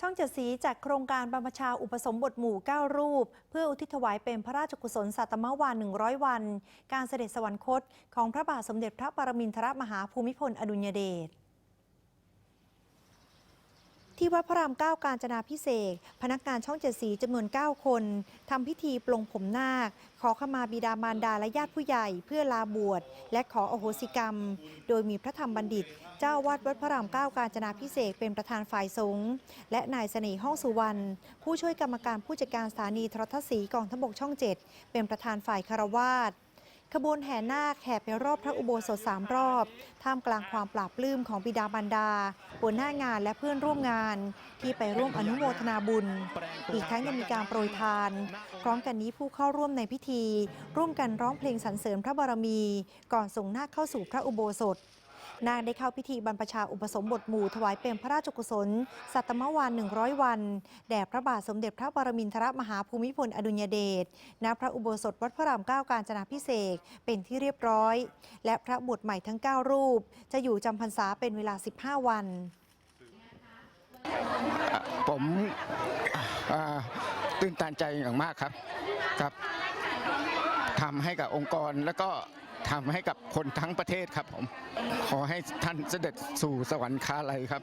ช่องเจ็ดสีจากโครงการบรรพชาอุปสมบทหมู่ 9 รูป เพื่ออุทิศถวายเป็นพระราชกุศลสัตมวาน100 วัน การเสด็จสวรรคต ของพระบาทสมเด็จพระปรมินทรมหาภูมิพลอดุลยเดช ที่วัดพระรามเก้าการจนาพิเศษพนักงานช่องเจ็ดสีจำนวน 9 คนทำพิธีปลงผมนาค ขอขมาบิดามารดาและญาติผู้ใหญ่เพื่อลาบวชและขออโหสิกรรม โดยมีพระธรรมบัณฑิต เจ้าวาดวัดพระรามเก้าการจนาพิเศษเป็นประธานฝ่ายสงฆ์และนายเสน่ห์ห้องสุวรรณผู้ช่วยกรรมการผู้จัดการสถานีโทรทัศน์สีกองทบกช่องเจ็ดเป็นประธานฝ่ายคารวาส ขบวนแห่นาคแห่ไปรอบพระอุโบสถสามรอบ ท่ามกลางความปราบปลื้มของบิดาบรรดาหัวหน้างานและเพื่อนร่วมงาน ที่ไปร่วมอนุโมทนาบุญ อีกทั้งยังมีการโปรยทาน พร้อมกันนี้ผู้เข้าร่วมในพิธี ร่วมกันร้องเพลงสรรเสริญพระบารมี ก่อนส่งนาคเข้าสู่พระอุโบสถ นางได้เข้าพิธีบรรพชาอุปสมบทหมู่ถวายเป็นพระราชกุศล สัตมวาน100 วัน แด่พระบาทสมเด็จพระปรมินทรมหาภูมิพลอดุลยเดช ณ พระอุโบสถวัดพระรามเก้าการจนาพิเศษเป็นที่เรียบร้อย และพระบวชใหม่ทั้ง 9 รูป จะอยู่จำพรรษาเป็นเวลา 15 วัน ผมตื่นตันใจอย่างมากครับครับทำให้กับองค์กรแล้วก็ ทำให้กับคนทั้งประเทศครับผม ขอให้ท่านเสด็จสู่สวรรคาลัยครับ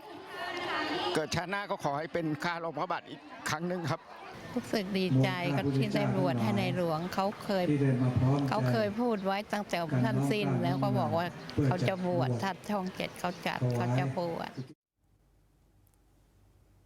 เกิดชาติหน้าก็ขอให้เป็นข้ารองพระบาทอีกครั้งหนึ่งครับ รู้สึกดีใจกับที่ได้บวชให้ในหลวงเขาเคยที่เดินมาพร้อมเขาเคยพูดไว้ตั้งแต่ท่านสิ้นแล้วก็บอกว่าเขาจะบวชถ้าช่องเจ็ดเขาจัดเขาจะบวช